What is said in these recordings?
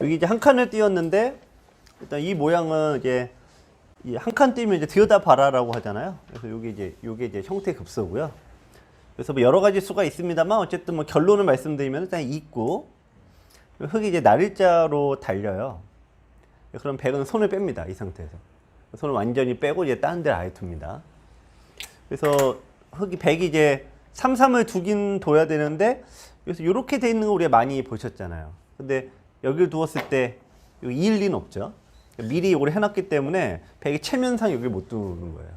여기 이제 한 칸을 띄웠는데 일단 이 모양은 이제 이한칸 띄면 이제 들여다 봐라라고 하잖아요. 그래서 요게 이제 요게 이제 형태 급소고요. 그래서 뭐 여러 가지 수가 있습니다만 어쨌든 뭐 결론을 말씀드리면 일단 있고 흙이 이제 날일자로 달려요. 그럼 백은 손을 뺍니다. 이 상태에서. 손을 완전히 빼고 이제 다른 데를 아예 둡니다. 그래서 흙이 백이 이제 3, 3을 두긴 둬야 되는데 그래서 이렇게 돼 있는 거 우리가 많이 보셨잖아요. 근데 여기를 두었을 때 여기 2, 1, 2는 없죠. 미리 이걸 해놨기 때문에 백이 체면상 여기 못 두는 거예요.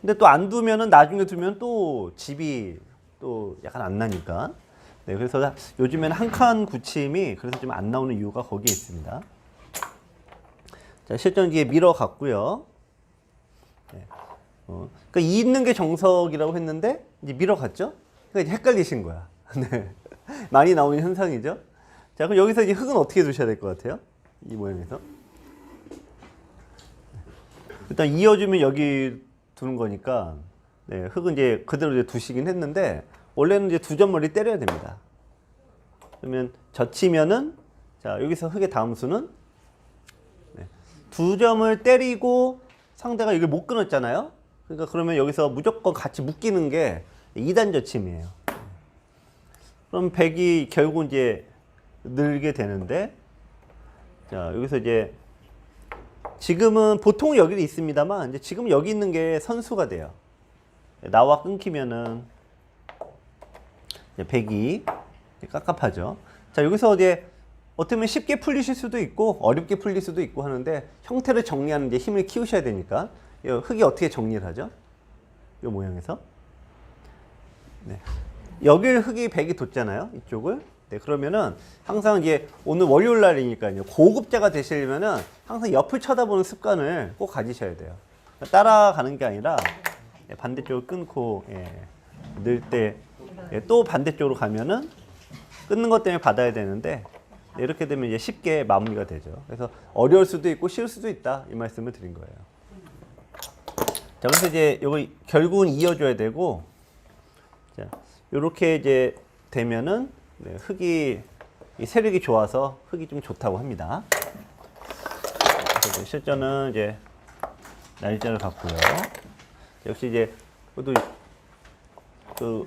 근데 또 안 두면은 나중에 두면 또 집이 또 약간 안 나니까. 네, 그래서 요즘에는 한 칸 굳힘이 그래서 좀 안 나오는 이유가 거기에 있습니다. 자, 실전기에 밀어 갔고요. 네. 어, 그러니까 이 있는 게 정석이라고 했는데 이제 밀어 갔죠? 그러니까 이제 헷갈리신 거야. 네. 많이 나오는 현상이죠. 자, 그럼 여기서 이제 흙은 어떻게 두셔야 될 것 같아요? 이 모양에서. 일단 이어주면 여기 두는 거니까 네, 흙은 이제 그대로 이제 두시긴 했는데 원래는 이제 두 점 머리 때려야 됩니다. 그러면 젖히면은 자 여기서 흙의 다음 수는 네, 두 점을 때리고 상대가 이걸 못 끊었잖아요. 그러니까 그러면 여기서 무조건 같이 묶이는 게 2단 젖힘이에요. 그럼 백이 결국 이제 늘게 되는데 자 여기서 이제 지금은 보통 여기도 있습니다만 이제 지금 여기 있는 게 선수가 돼요. 나와 끊기면은 이제 백이 깝깝하죠. 자 여기서 이제 어떻게 보면 쉽게 풀리실 수도 있고 어렵게 풀릴 수도 있고 하는데 형태를 정리하는 데 힘을 키우셔야 되니까 이 흙이 어떻게 정리를 하죠? 이 모양에서 네. 여길 흙이 백이 돋잖아요. 이쪽을. 네, 그러면은 항상 이제 오늘 월요일 날이니까요. 고급자가 되시려면은 항상 옆을 쳐다보는 습관을 꼭 가지셔야 돼요. 따라가는 게 아니라 예, 반대쪽을 끊고 예, 넣을 때또 반대쪽으로 가면은 끊는 것 때문에 받아야 되는데 네, 이렇게 되면 이제 쉽게 마무리가 되죠. 그래서 어려울 수도 있고 쉬울 수도 있다 이 말씀을 드린 거예요. 자, 그래서 이제 이거 결국은 이어줘야 되고 자, 이렇게 이제 되면은 네, 흙이 이 세력이 좋아서 흙이 좀 좋다고 합니다. 이제 실전은 이제 날짜를 갖고요. 역시 이제 그래도 그또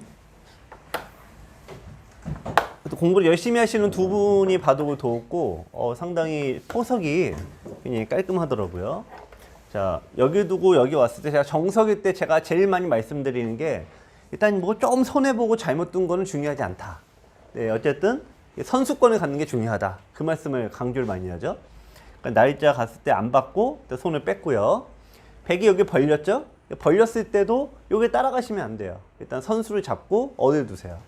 공부를 열심히 하시는 두 분이 바둑을 도웠고 어, 상당히 포석이 굉장히 깔끔하더라고요. 자 여기 두고 여기 왔을 때 제가 정석일 때 제가 제일 많이 말씀드리는 게 일단 뭐 좀 손해 보고 잘못 둔 거는 중요하지 않다. 네, 어쨌든 선수권을 갖는 게 중요하다. 그 말씀을 강조를 많이 하죠. 그러니까 날짜 갔을 때 안 받고 또 손을 뺐고요. 백이 여기 벌렸죠? 벌렸을 때도 여기 따라가시면 안 돼요. 일단 선수를 잡고 어디를 두세요.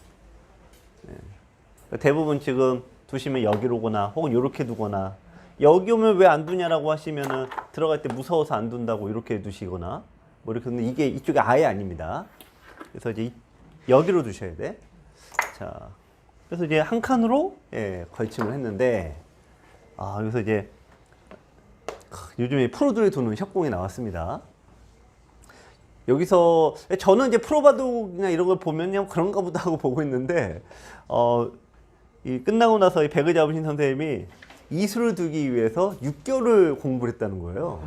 네. 대부분 지금 두시면 여기로 오거나 혹은 이렇게 두거나 여기 오면 왜 안 두냐라고 하시면은 들어갈 때 무서워서 안 둔다고 이렇게 두시거나 뭐 이렇게 근데 이게 이쪽이 아예 아닙니다. 그래서 이제 이- 여기로 두셔야 돼. 자, 그래서 이제 한 칸으로 예, 걸침을 했는데 아 여기서 이제 크, 요즘에 프로들이 두는 협공이 나왔습니다. 여기서 저는 이제 프로바둑이나 이런 걸 보면 그냥 그런가 보다 하고 보고 있는데 어, 이 끝나고 나서 이 백을 잡으신 선생님이 이수를 두기 위해서 6개월을 공부를 했다는 거예요.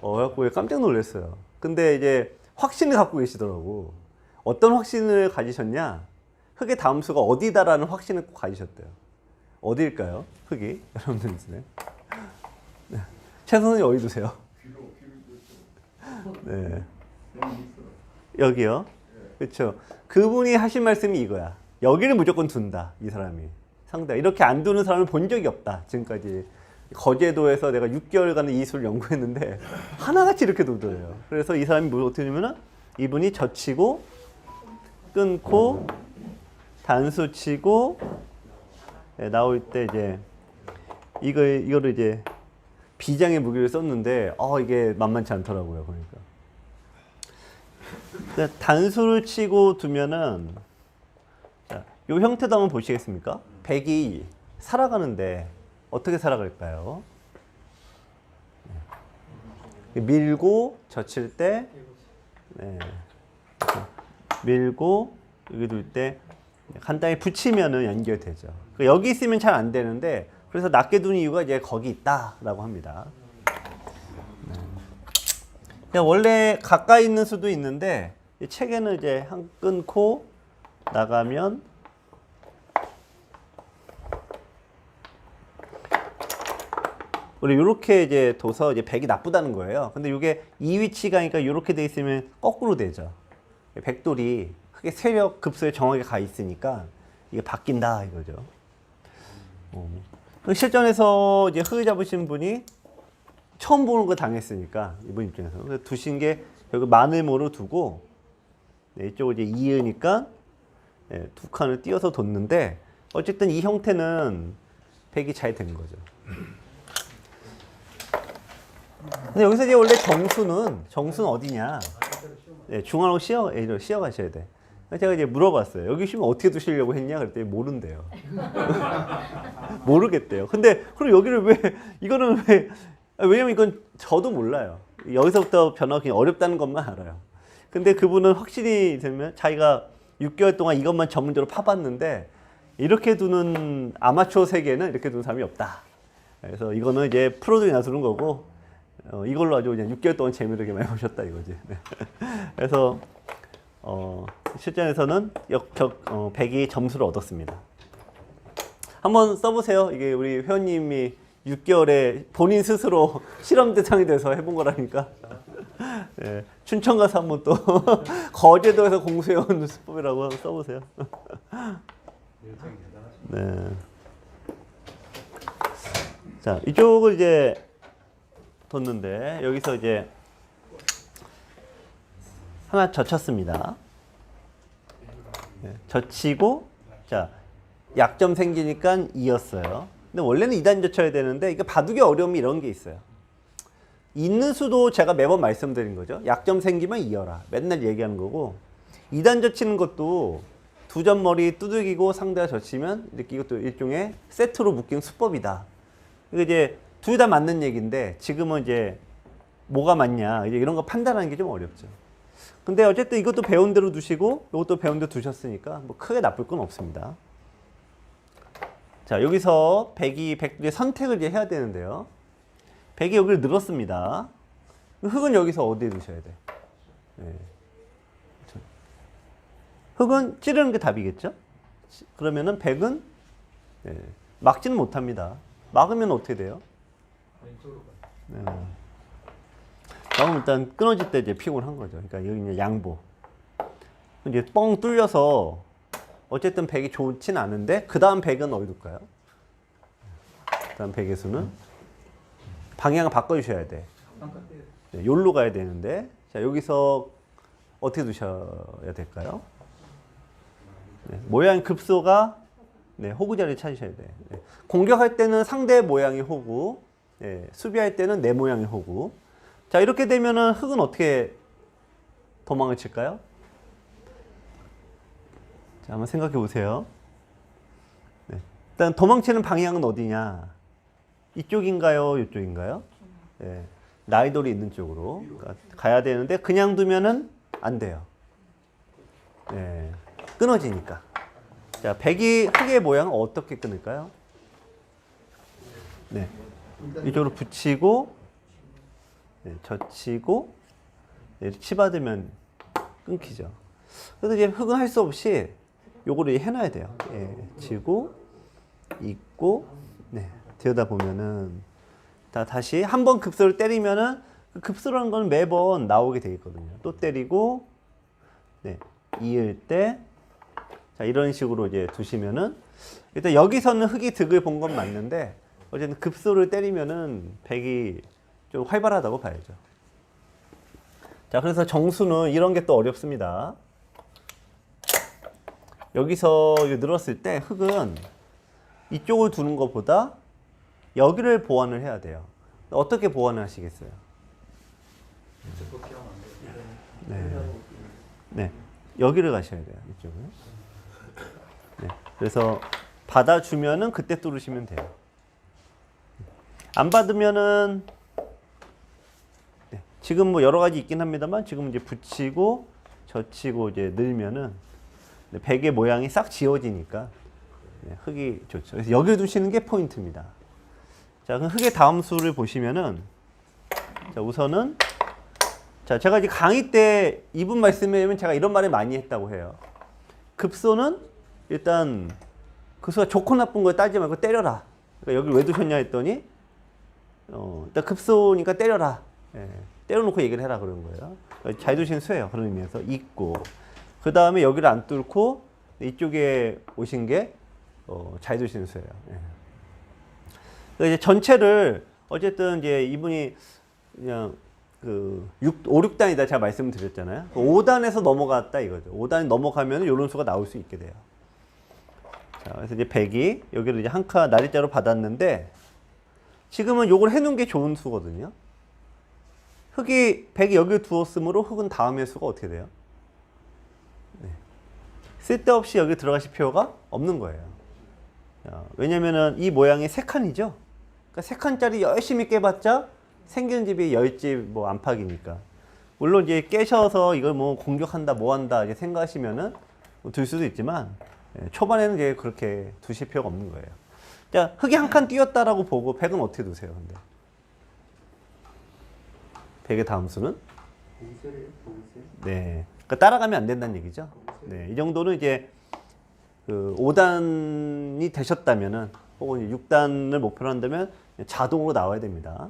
어, 그래갖고 깜짝 놀랐어요. 근데 이제 확신을 갖고 계시더라고. 어떤 확신을 가지셨냐? 흙의 다음 수가 어디다라는 확신을 꼭 가지셨대요. 어디일까요? 흙이? 여러분들 있으네. 네. 최 선생님 어디 두세요? 네. 여기요. 그렇죠. 그분이 하신 말씀이 이거야. 여기를 무조건 둔다. 이 사람이. 상대 이렇게 안 두는 사람을 본 적이 없다. 지금까지 거제도에서 내가 6개월간 이수를 연구했는데 하나같이 이렇게 두더래요. 그래서 이 사람이 뭐 어떻게 되냐면은 이분이 젖히고 끊고 단수 치고 예, 나올 때 이제 이거 이거를 이제 비장의 무기를 썼는데 어 이게 만만치 않더라고요. 그러니까 단수를 치고 두면은 자, 요 형태도 한번 보시겠습니까? 백이 살아가는데 어떻게 살아갈까요? 네. 밀고 젖힐 때 네. 밀고 여기 둘때 간단히 붙이면은 연결되죠. 그 여기 있으면 잘 안 되는데 그래서 낮게 두는 이유가 이제 거기 있다라고 합니다. 네. 원래 가까이 있는 수도 있는데 이 책에는 이제 한 끊고 나가면 우리 이렇게 이제 둬서 이제 백이 나쁘다는 거예요. 근데 이게 이 위치가니까 이렇게 돼 있으면 거꾸로 되죠. 백돌이 크게 세력 급소에 정확하게 가 있으니까 이게 바뀐다 이거죠. 어. 그 실전에서 이제 흑을 잡으신 분이 처음 보는 거 당했으니까 이분 입장에서 두신 게 결국 마늘모로 두고 네, 이쪽을 이제 이으니까 네, 두 칸을 띄어서 뒀는데 어쨌든 이 형태는 백이 잘 된 거죠. 근데 여기서 이제 원래 정수는 정수는 어디냐? 네, 중앙으로 씌어 예, 씌어 가셔야 돼. 제가 이제 물어봤어요. 여기 쉬면 어떻게 두시려고 했냐? 그랬더니 모른대요. 모르겠대요. 근데 그럼 여기를 왜 이거는 왜 아, 왜냐면 이건 저도 몰라요. 여기서부터 변화가 굉장히 어렵다는 것만 알아요. 근데 그분은 확실히 되면 자기가 6개월 동안 이것만 전문적으로 파봤는데 이렇게 두는 아마추어 세계는 이렇게 두는 사람이 없다. 그래서 이거는 이제 프로들이 나서는 거고 어, 이걸로 아주 그냥 6개월 동안 재미를 많이 보셨다 이거지. 네. 그래서 어, 실전에서는 역적 어, 100이 점수를 얻었습니다. 한번 써보세요. 이게 우리 회원님이 6개월에 본인 스스로 실험 대상이 돼서 해본 거라니까. 예, 춘천 가서 한번 또 거제도에서 공수해온 수법이라고 한번 써보세요. 네. 자, 이쪽을 이제 뒀는데 여기서 이제 하나 젖혔습니다. 네, 젖히고 자 약점 생기니까 이었어요. 근데 원래는 2단 젖혀야 되는데 이게 바둑의 어려움이 이런 게 있어요. 있는 수도 제가 매번 말씀드린 거죠. 약점 생기면 이어라. 맨날 얘기하는 거고 2단 젖히는 것도 두 점 머리 두들기고 상대가 젖히면 이렇게 이것도 일종의 세트로 묶인 수법이다. 이제 둘 다 맞는 얘기인데 지금은 이제 뭐가 맞냐 이제 이런 거 판단하는 게 좀 어렵죠. 근데 어쨌든 이것도 배운 대로 두시고 이것도 배운 대로 두셨으니까 뭐 크게 나쁠 건 없습니다. 자 여기서 100이 100의 선택을 이제 해야 되는데요. 100이 여기를 늘었습니다. 흙은 여기서 어디에 두셔야 돼? 네. 저- 흙은 찌르는 게 답이겠죠? 치- 그러면은 100은 네, 막지는 못합니다. 막으면 어떻게 돼요? 네. 막으면 일단 끊어질 때 이제 피곤한 거죠. 그러니까 여기 이제 양보. 이제 뻥 뚫려서 어쨌든 100이 좋진 않은데 그 다음 100은 어디 둘까요? 그 다음 100의 수는 방향을 바꿔주셔야 돼. 네, 요로 가야 되는데 자 여기서 어떻게 두셔야 될까요? 네, 모양 급소가 네, 호구 자리 찾으셔야 돼. 네. 공격할 때는 상대 모양이 호구, 네, 수비할 때는 내 모양이 호구. 자 이렇게 되면은 흙은 어떻게 도망을 칠까요? 자 한번 생각해 보세요. 네. 일단 도망치는 방향은 어디냐? 이쪽인가요? 이쪽인가요? 네. 나이돌이 있는 쪽으로 가- 가야 되는데 그냥 두면은 안 돼요. 네. 끊어지니까. 자, 백이 흙의 모양을 어떻게 끊을까요? 네. 이쪽으로 붙이고, 네, 젖히고, 네, 치받으면 끊기죠. 그래서 이제 흙은 할 수 없이 요거를 해놔야 돼요. 예, 지고, 있고, 네, 들여다 보면은, 다 다시 한 번 급소를 때리면은 그 급소라는 건 매번 나오게 돼 있거든요. 또 때리고, 네, 이을 때, 자, 이런 식으로 이제 두시면은 일단 여기서는 흙이 득을 본 건 맞는데 어쨌든 급소를 때리면은 백이 좀 활발하다고 봐야죠. 자, 그래서 정수는 이런 게 또 어렵습니다. 여기서 늘었을 때 흙은 이쪽을 두는 것보다 여기를 보완을 해야 돼요. 어떻게 보완을 하시겠어요? 네. 네. 여기를 가셔야 돼요. 이쪽을. 네. 그래서 받아주면은 그때 뚫으시면 돼요. 안 받으면은 네. 지금 뭐 여러 가지 있긴 합니다만 지금 이제 붙이고 젖히고 이제 늘면은 네, 베개 모양이 싹 지워지니까 네, 흙이 좋죠. 그래서 여기 두시는 게 포인트입니다. 자, 그럼 흙의 다음 수를 보시면은 자, 우선은 자, 제가 이제 강의 때 이분 말씀이면 제가 이런 말을 많이 했다고 해요. 급소는 일단 그 수가 좋고 나쁜 걸 따지지 말고 때려라. 그러니까 여기 왜 두셨냐 했더니 어, 일단 급소니까 때려라. 예, 때려놓고 얘기를 해라 그런 거예요. 두신 수예요. 그런 의미에서 있고 그 다음에 여기를 안 뚫고 이쪽에 오신 게 어, 잘 두신 수예요. 예. 그러니까 이제 전체를 어쨌든 이제 이분이 그냥 그 6, 5, 6단이다 제가 말씀을 드렸잖아요. 5단에서 넘어갔다 이거죠. 5단이 넘어가면 이런 수가 나올 수 있게 돼요. 자, 그래서 이제 100이 여기를 이제 한 칸 날짜로 받았는데 지금은 요걸 해놓은 게 좋은 수거든요. 흙이 100이 여기 두었으므로 흙은 다음의 수가 어떻게 돼요? 네. 쓸데없이 여기 들어가실 필요가 없는 거예요. 자, 왜냐면은 이 모양이 세 칸이죠. 그러니까 세 칸짜리 열심히 깨봤자 생기는 집이 열집뭐 안팎이니까. 물론 이제 깨셔서 이걸 뭐 공격한다, 뭐 한다 이제 생각하시면은 뭐들 수도 있지만 예, 초반에는 이제 그렇게 두실 필요가 없는 거예요. 자, 흙이 한칸 띄었다라고 보고 100은 어떻게 두세요, 근데? 100의 다음 수는? 네. 그러니까 따라가면 안 된다는 얘기죠. 네. 이 정도는 이제 그 5단이 되셨다면은 혹은 6단을 목표로 한다면 자동으로 나와야 됩니다.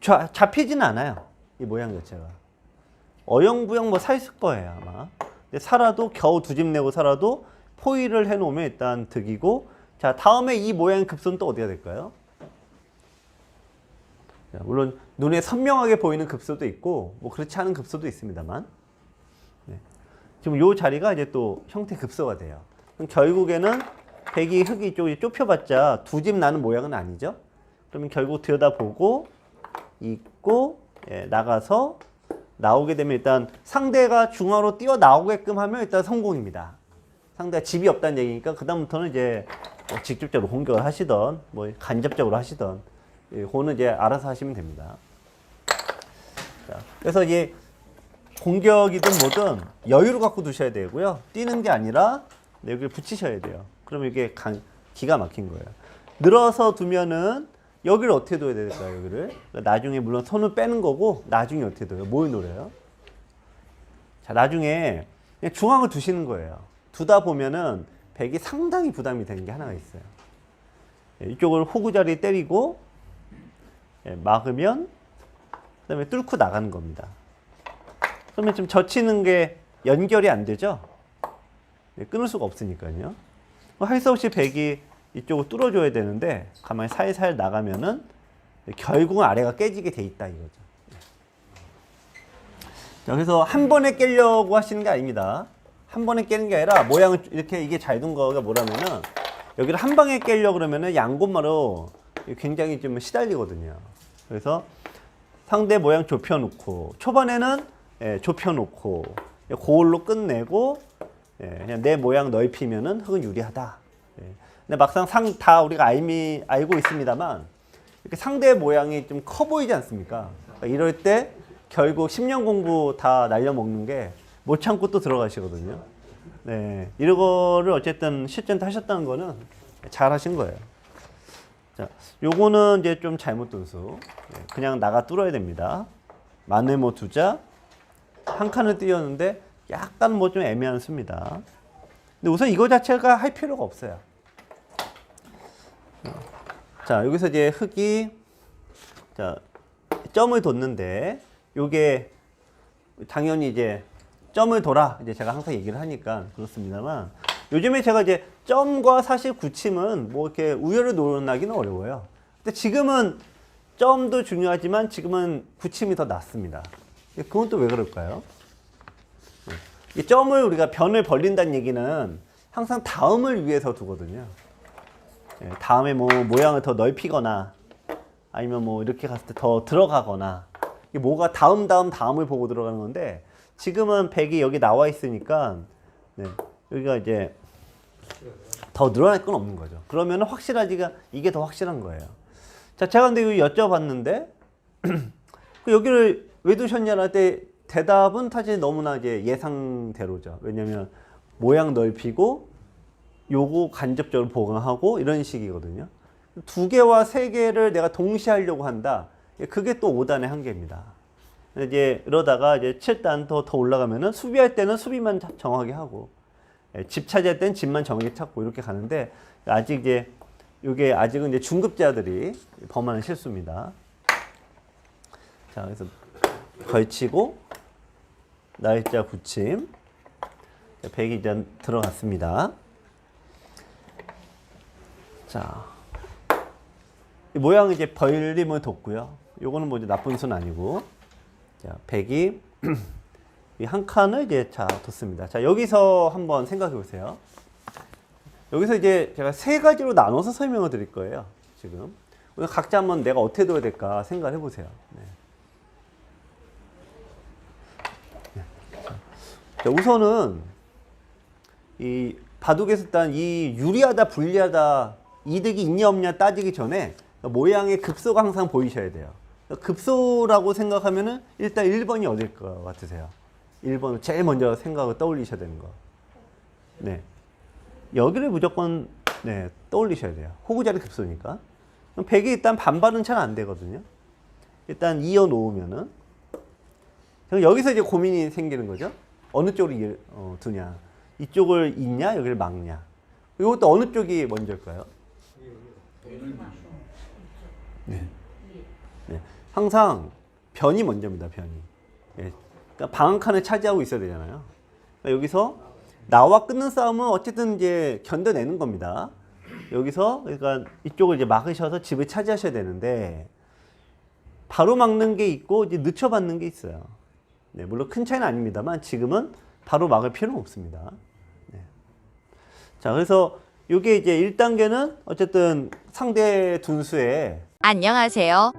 좌, 잡히지는 않아요. 이 모양 자체가. 어영부영 뭐사 있을 거예요, 아마. 근데 살아도 겨우 두 집 내고 살아도 포위를 해 놓으면 일단 득이고 자, 다음에 이 모양의 급소는 또 어디가 될까요? 자, 물론 눈에 선명하게 보이는 급소도 있고 뭐 그렇지 않은 급소도 있습니다만 네. 지금 요 자리가 이제 또 형태 급소가 돼요. 그럼 결국에는 백이 흙이 쪽이 좁혀봤자 두 집 나는 모양은 아니죠. 그러면 결국 들여다보고 있고 예, 나가서 나오게 되면 일단 상대가 중앙으로 뛰어 나오게끔 하면 일단 성공입니다. 상대가 집이 없다는 얘기니까 그 다음부터는 이제 뭐 직접적으로 공격을 하시던 뭐 간접적으로 하시던 예, 그거는 이제 알아서 하시면 됩니다. 자, 그래서 이제 공격이든 뭐든 여유를 갖고 두셔야 되고요. 뛰는 게 아니라 여기를 붙이셔야 돼요. 그러면 이게 강, 기가 막힌 거예요. 늘어서 두면은 여기를 어떻게 둬야 될까요? 여기를 그러니까 나중에 물론 손을 빼는 거고 나중에 어떻게 둬요? 뭘 노려요? 자 나중에 중앙을 두시는 거예요. 두다 보면은 백이 상당히 부담이 되는 게 하나가 있어요. 예, 이쪽을 호구 자리 때리고 예, 막으면 그 다음에 뚫고 나가는 겁니다. 그러면 좀 젖히는 게 연결이 안 되죠? 네, 끊을 수가 없으니까요. 할 수 없이 백이 이쪽을 뚫어줘야 되는데 가만히 살살 나가면은 결국은 아래가 깨지게 돼 있다 이거죠. 자, 그래서 한 번에 깨려고 하시는 게 아닙니다. 한 번에 깨는 게 아니라 모양을 이렇게 이게 잘 둔 거가 뭐라면은 여기를 한 방에 깨려고 그러면은 양곳마로 굉장히 좀 시달리거든요. 그래서 상대 모양 좁혀놓고 초반에는 예, 좁혀놓고 고울로 끝내고 예, 그냥 내 모양 넓히면은 흙은 유리하다. 예. 근데 막상 상 다 우리가 알미 알고 있습니다만 이렇게 상대 모양이 좀 커 보이지 않습니까? 그러니까 이럴 때 결국 10년 공부 다 날려먹는 게 못 참고 또 들어가시거든요. 네, 이거를 어쨌든 실전 하셨다는 거는 잘 하신 거예요. 자, 요거는 이제 좀 잘못 둔수. 네, 그냥 나가 뚫어야 됩니다. 마네모 두자. 한 칸을 띄었는데 약간 뭐 좀 애매한 수입니다. 근데 우선 이거 자체가 할 필요가 없어요. 자, 여기서 이제 흙이 자, 점을 뒀는데 요게 당연히 이제 점을 둬라. 이제 제가 항상 얘기를 하니까 그렇습니다만 요즘에 제가 이제 점과 사실 굳힘은 뭐 이렇게 우열을 논하기는 어려워요. 근데 지금은 점도 중요하지만 지금은 굳힘이 더 낫습니다. 그건 또 왜 그럴까요? 이 점을 우리가 변을 벌린다는 얘기는 항상 다음을 위해서 두거든요. 예, 다음에 뭐 모양을 더 넓히거나 아니면 뭐 이렇게 갔을 때 더 들어가거나 이게 뭐가 다음 다음 다음을 보고 들어가는 건데 지금은 100이 여기 나와 있으니까 네, 여기가 이제 더 늘어날 건 없는 거죠. 그러면 확실하지가 이게 더 확실한 거예요. 자, 제가 근데 여쭤봤는데 그 여기를 왜 두셨냐할 때 대답은 사실 너무나 이제 예상대로죠. 왜냐면 모양 넓히고 요거 간접적으로 보강하고 이런 식이거든요. 두 개와 세 개를 내가 동시에 하려고 한다. 예, 그게 또 5단의 한계입니다. 이제 이러다가 이제 7단 더, 더 올라가면은 수비할 때는 수비만 자- 정확하게 하고 예, 집 차지할 때는 집만 정확히 찾고 이렇게 가는데 아직 이제 이게 아직은 이제 중급자들이 범하는 실수입니다. 자, 그래서 걸치고 날짜 붙임 자, 100이 이제 들어갔습니다. 자, 이 모양 이제 벌림을 뒀고요. 요거는 뭐 이제 나쁜 수는 아니고 자, 100이 이 한 칸을 이제 자 뒀습니다. 자, 여기서 한번 생각해 보세요. 여기서 이제 제가 세 가지로 나눠서 설명을 드릴 거예요. 지금 오늘 각자 한번 내가 어떻게 둬야 될까 생각해 보세요. 네. 네. 자, 우선은 이 바둑에서 딴이 유리하다 불리하다 이득이 있냐 없냐 따지기 전에 모양의 급소가 항상 보이셔야 돼요. 급소라고 생각하면은 일단 1번이 어딜 것 같으세요? 1번 제일 먼저 생각을 떠올리셔야 되는 거. 네. 여기를 무조건 네, 떠올리셔야 돼요. 호구자리 급소니까. 그럼 100이 일단 반발은 잘 안 되거든요. 일단 이어 놓으면은 여기서 이제 고민이 생기는 거죠. 어느 이- 어, 두냐. 이쪽을 잇냐, 여기를 막냐. 이것도 어느 쪽이 먼저일까요? 네. 네. 항상 변이 먼저입니다, 변이. 예. 그러니까 방한 칸을 차지하고 있어야 되잖아요. 그러니까 여기서 나와 끊는 싸움은 어쨌든 이제 견뎌내는 겁니다. 여기서 그러니까 이쪽을 이제 막으셔서 집을 차지하셔야 되는데 바로 막는 게 있고 이제 늦춰받는 게 있어요. 네, 물론 큰 차이는 아닙니다만 지금은 바로 막을 필요는 없습니다. 네. 자, 그래서 이게 이제 1단계는 어쨌든 상대 둔수의 안녕하세요.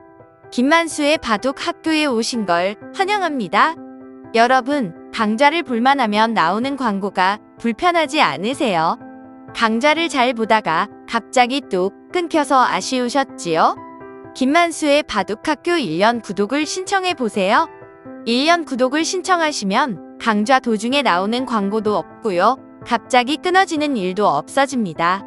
김만수의 바둑 학교에 오신 걸 환영합니다. 여러분, 강좌를 볼만 하면 나오는 광고가 불편하지 않으세요? 강좌를 잘 보다가 갑자기 뚝 끊겨서 아쉬우셨지요? 김만수의 바둑 학교 1년 구독을 신청해 보세요. 1년 구독을 신청하시면 강좌 도중에 나오는 광고도 없고요. 갑자기 끊어지는 일도 없어집니다.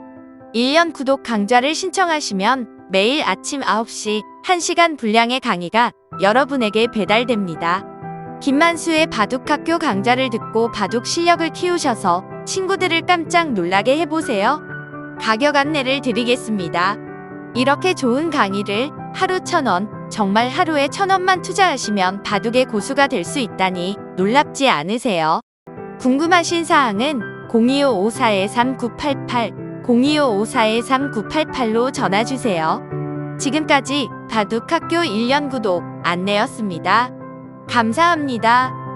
1년 구독 강좌를 신청하시면 매일 아침 9시 1시간 분량의 강의가 여러분에게 배달됩니다. 김만수의 바둑학교 강좌를 듣고 바둑 실력을 키우셔서 친구들을 깜짝 놀라게 해보세요. 가격 안내를 드리겠습니다. 이렇게 좋은 강의를 하루 천 원, 정말 하루에 천 원만 투자하시면 바둑의 고수가 될 수 있다니 놀랍지 않으세요? 궁금하신 사항은 0255413988 0255413988로 전화주세요. 지금까지 바둑학교 1년 구독 안내였습니다. 감사합니다.